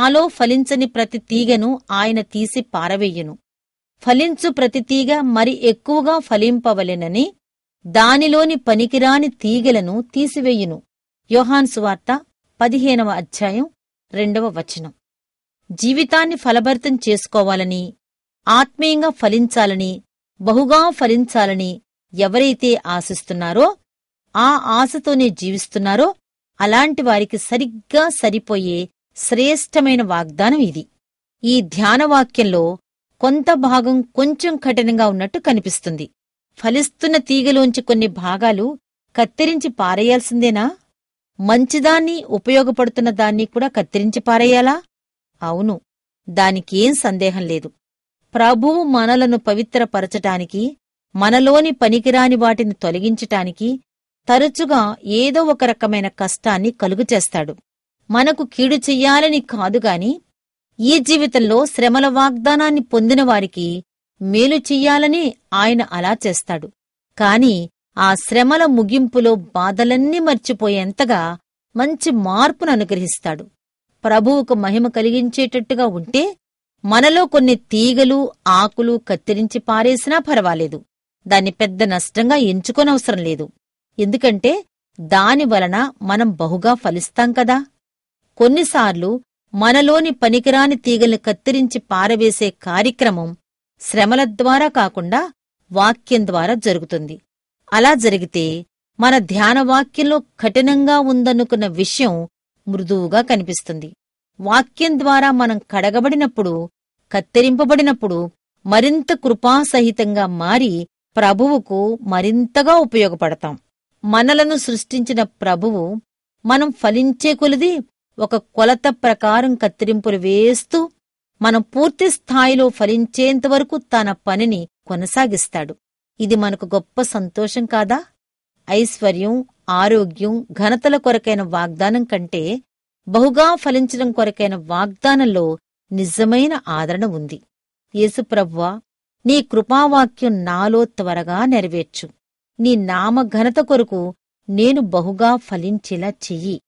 నాలో ఫలించని ప్రతి తీగను ఆయన తీసి పారవెయ్యను ఫలించు ప్రతి తీగ మరి ఎక్కువగా ఫలింపవలెనని దానిలోని పనికిరాని తీగలను తీసివేయును. యోహాన్ సువార్త పదిహేనవ అధ్యాయం రెండవ వచనం. జీవితాన్ని ఫలభరితం చేసుకోవాలని ఆత్మీయంగా ఫలించాలని బహుగా ఫలించాలని ఎవరైతే ఆశిస్తున్నారో ఆ ఆశతోనే జీవిస్తున్నారో అలాంటి వారికి సరిగ్గా సరిపోయే శ్రేష్టమైన వాగ్దానం ఇది. ఈ ధ్యానవాక్యంలో కొంత భాగం కొంచెం కఠినంగా ఉన్నట్టు కనిపిస్తుంది. ఫలిస్తున్న తీగలోంచి కొన్ని భాగాలు కత్తిరించి పారేయాల్సిందేనా? మంచిదాన్ని ఉపయోగపడుతున్న దాన్ని కూడా కత్తిరించి పారేయాలా? అవును దానికేం సందేహం లేదు. ప్రభువు మనలను పవిత్రపరచటానికి మనలోని పనికిరాని వాటిని తొలగించటానికి తరచుగా ఏదో ఒక రకమైన కష్టాన్ని కలుగుచేస్తాడు మనకు కీడు చెయ్యాలని కాదుగాని ఈ జీవితంలో శ్రమల వాగ్దానాన్ని పొందిన వారికి మేలు చెయ్యాలని ఆయన అలా చేస్తాడు. కాని ఆ శ్రమల ముగింపులో బాధలన్నీ మర్చిపోయేంతగా మంచి మార్పును అనుగ్రహిస్తాడు. ప్రభువుకు మహిమ కలిగించేటట్టుగా ఉంటే మనలో కొన్ని తీగలు ఆకులు కత్తిరించి పారేసినా పర్వాలేదు. దాన్ని పెద్ద నష్టంగా ఎంచుకోనవసరం లేదు. ఎందుకంటే దాని వలన మనం బహుగా ఫలిస్తాం కదా. కొన్నిసార్లు మనలోని పనికిరాని తీగల్ని కత్తిరించి పారవేసే కార్యక్రమం శ్రమల ద్వారా కాకుండా వాక్యం ద్వారా జరుగుతుంది. అలా జరిగితే మన ధ్యానవాక్యంలో కఠినంగా ఉందనుకున్న విషయం మృదువుగా కనిపిస్తుంది. వాక్యం ద్వారా మనం కడగబడినప్పుడు కత్తిరింపబడినప్పుడు మరింత కృపాసహితంగా మారి ప్రభువుకు మరింతగా ఉపయోగపడతాం. మనలను సృష్టించిన ప్రభువు మనం ఫలించే కొలిది ఒక కొలత ప్రకారం కత్తిరింపులు వేస్తూ మనం పూర్తి స్థాయిలో ఫలించేంతవరకు తన పనిని కొనసాగిస్తాడు. ఇది మనకు గొప్ప సంతోషం కాదా? ఐశ్వర్యం ఆరోగ్యం ఘనతల కొరకైన వాగ్దానం కంటే బహుగా ఫలించడం కొరకైన వాగ్దానంలో నిజమైన ఆదరణ ఉంది. యేసుప్రవ్వా నీ కృపావాక్యం నాలో త్వరగా నెరవేర్చు. నీ నామ ఘనత కొరకు నేను బహుగా ఫలించేలా చెయ్యి.